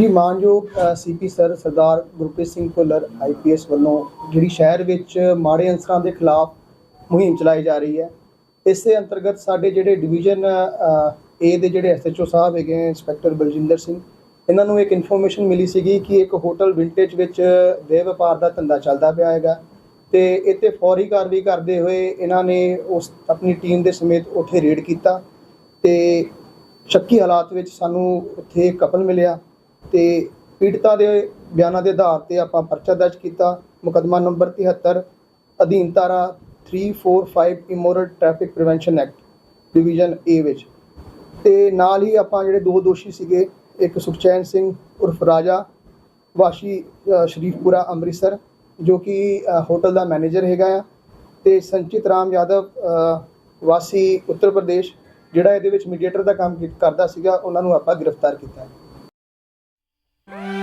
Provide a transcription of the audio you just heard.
ਜੀ, ਮਾਨਯੋਗ CP sir Sardar Gurpreet Singh Bhullar IPS ਵੱਲੋਂ ਜਿਹੜੀ ਸ਼ਹਿਰ ਵਿੱਚ ਮਾੜੇ ਅੰਸਰਾਂ ਦੇ ਖਿਲਾਫ ਮੁਹਿੰਮ ਚਲਾਈ ਜਾ ਰਹੀ ਹੈ, ਇਸੇ ਅੰਤਰਗਤ ਸਾਡੇ ਜਿਹੜੇ ਡਿਵੀਜ਼ਨ ਏ ਦੇ ਜਿਹੜੇ ਐਸਐਚਓ ਸਾਹਿਬ ਹੈਗੇ ਇੰਸਪੈਕਟਰ ਬਲਜਿੰਦਰ ਸਿੰਘ, ਇਹਨਾਂ ਨੂੰ ਇੱਕ ਇਨਫੋਰਮੇਸ਼ਨ ਮਿਲੀ ਸੀਗੀ ਕਿ ਇੱਕ ਹੋਟਲ ਵਿੰਟੇਜ ਵਿੱਚ ਦੇ ਵਪਾਰ ਦਾ ਧੰਦਾ ਚੱਲਦਾ ਪਿਆ ਹੈਗਾ ਤੇ ਇੱਥੇ ਫੌਰੀ ਕਾਰਵਾਈ ਕਰਦੇ ਹੋਏ ਇਹਨਾਂ ਨੇ ਉਸ, ਆਪਣੀ ਟੀਮ ਦੇ ਸਮੇਤ ਉੱਥੇ ਰੇਡ ਕੀਤਾ ਤੇ ਸ਼ੱਕੀ ਹਾਲਾਤ ਵਿੱਚ ਸਾਨੂੰ ਉੱਥੇ ਇੱਕ ਕਪਲ ਮਿਲਿਆ। ਤੇ ਪੀੜਤਾ ਦੇ ਬਿਆਨਾਂ ਦੇ ਆਧਾਰ ਤੇ ਆਪਾਂ ਪਰਚਾ ਦਰਜ ਕੀਤਾ। ਮੁਕੱਦਮਾ ਨੰਬਰ 73 ਅਧੀਨ ਧਾਰਾ 345 immoral traffic prevention act division A ਵਿੱਚ। ਤੇ ਨਾਲ ਹੀ ਆਪਾਂ ਜਿਹੜੇ ਦੋ ਦੋਸ਼ੀ ਸੀਗੇ, ਇੱਕ ਸੁਖਚੈਨ ਸਿੰਘ ਉਰਫ ਰਾਜਾ, ਵਾਸ਼ੀ ਸ਼ਰੀਫਪੁਰਾ ਅੰਮ੍ਰਿਤਸਰ, ਜੋ ਕਿ ਹੋਟਲ ਦਾ ਮੈਨੇਜਰ ਹੈਗਾ ਆ। ਤੇ ਸੰਚਿਤ ਰਾਮ ਯਾਦਵ ਵਾਸੀ ਉੱਤਰ ਪ੍ਰਦੇਸ਼, ਜਿਹੜਾ ਇਹਦੇ ਵਿੱਚ ਮੀਡੀਏਟਰ ਦਾ ਕੰਮ ਕੀ- ਕਰਦਾ ਸੀਗਾ, ਉਹਨਾਂ ਨੂੰ ਆਪਾਂ ਗ੍ਰਿਫਤਾਰ ਕੀਤਾ। ਹੈ Thank you.